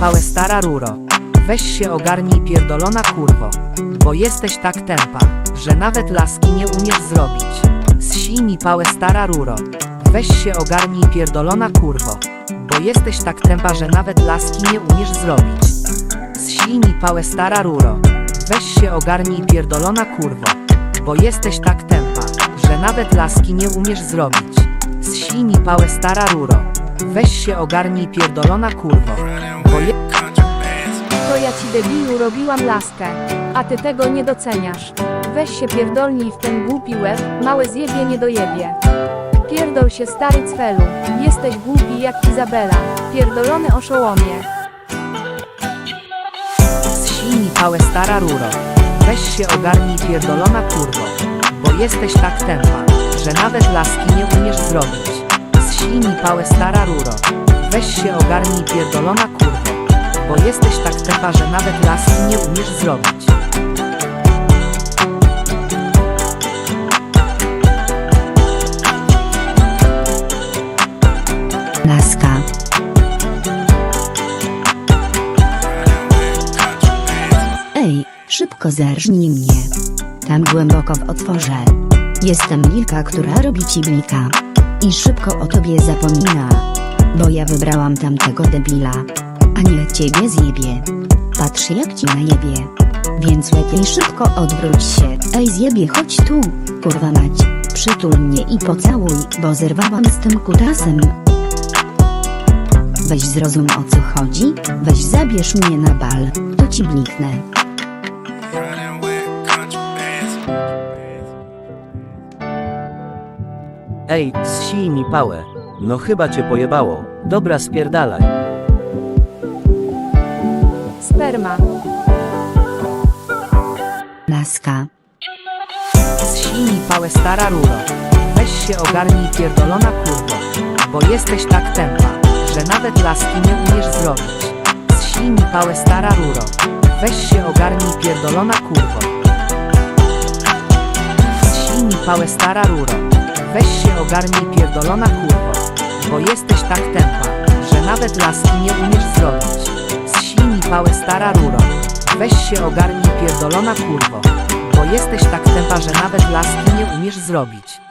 Pałę stara ruro. Weź się ogarnij pierdolona kurwo. Bo jesteś tak tempa, że nawet laski nie umiesz zrobić. Zsij mi pałę stara ruro. Weź się ogarnij pierdolona kurwo. Bo jesteś tak tempa, że nawet laski nie umiesz zrobić. Zsij mi pałę stara ruro. Weź się ogarnij pierdolona kurwo. Bo jesteś tak tempa, że nawet laski nie umiesz zrobić. Zsij mi pałę stara ruro. Weź się ogarnij pierdolona kurwo. Bo je... To ja ci debilu robiłam laskę, a ty tego nie doceniasz. Weź się pierdolnij w ten głupi łeb, małe zjebie nie dojebie. Pierdol się stary cfelu, jesteś głupi jak Izabela, pierdolony oszołomie. Zsij mi pałę stara ruro. Weź się ogarnij pierdolona kurwo. Bo jesteś tak tempa, że nawet laski nie umiesz zrobić. Zsij mi pałę stara ruro. Weź się ogarnij pierdolona kurwo. Bo jesteś tak tempa, że nawet laski nie umiesz zrobić. Laska. Ej, szybko zerżnij mnie. Tam głęboko w otworze. Jestem Lilka, która robi ci blika. I szybko o tobie zapomina. Bo ja wybrałam tamtego debila. A nie ciebie zjebie. Patrz jak ci najebie. Więc lepiej szybko odwróć się. Ej zjebie chodź tu, kurwa mać. Przytul mnie i pocałuj, bo zerwałam z tym kutasem. Weź zrozum o co chodzi, weź zabierz mnie na bal, to ci bliknę. Ej, zsij mi pałę. No chyba cię pojebało. Dobra spierdalaj. Sperma. Laska. Zsij mi pałę stara ruro. Weź się ogarnij pierdolona kurwo. Bo jesteś tak tempa, że nawet laski nie umiesz zrobić. Zsij mi pałę stara ruro. Weź się ogarnij pierdolona kurwo. Zsij mi pałę stara ruro. Weź się ogarnij pierdolona kurwo. Bo jesteś tak tempa, że nawet laski nie umiesz zrobić. Zsij mi pałę stara ruro. Weź się ogarnij pierdolona kurwo. Bo jesteś tak tempa, że nawet laski nie umiesz zrobić.